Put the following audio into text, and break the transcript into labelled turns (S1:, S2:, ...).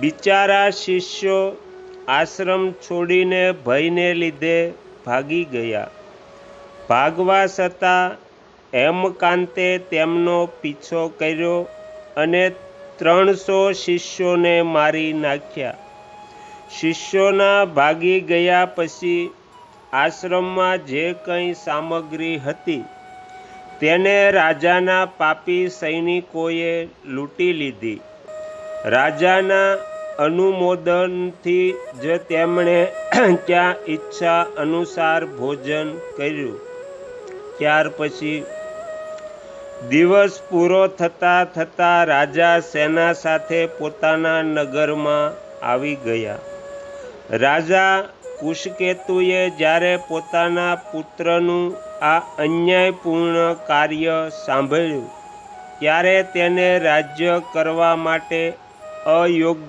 S1: બિચારા શિષ્યો આશ્રમ છોડીને ભયને લીધે ભાગી ગયા. ભાગવા છતાં હેમકાંતે તેમનો પીછો કર્યો અને ત્રણસો શિષ્યોને મારી નાખ્યા. શિષ્યોના ભાગી ગયા પછી આશ્રમમાં જે કંઈ સામગ્રી હતી તેને રાજાના પાપી સૈનિકોએ લૂંટી લીધી. રાજાના અનુમોદનથી જ તેમણે ત્યાં ઈચ્છા અનુસાર ભોજન કર્યું. ત્યાર પછી દિવસ પૂરો થતાં થતાં રાજા સેના સાથે પોતાના નગરમાં આવી ગયા. રાજા કુશકેતુએ જ્યારે પોતાના પુત્રનું આ અન્યાયપૂર્ણ કાર્ય સાંભળ્યું, ત્યારે તેને રાજ્ય કરવા માટે અયોગ્ય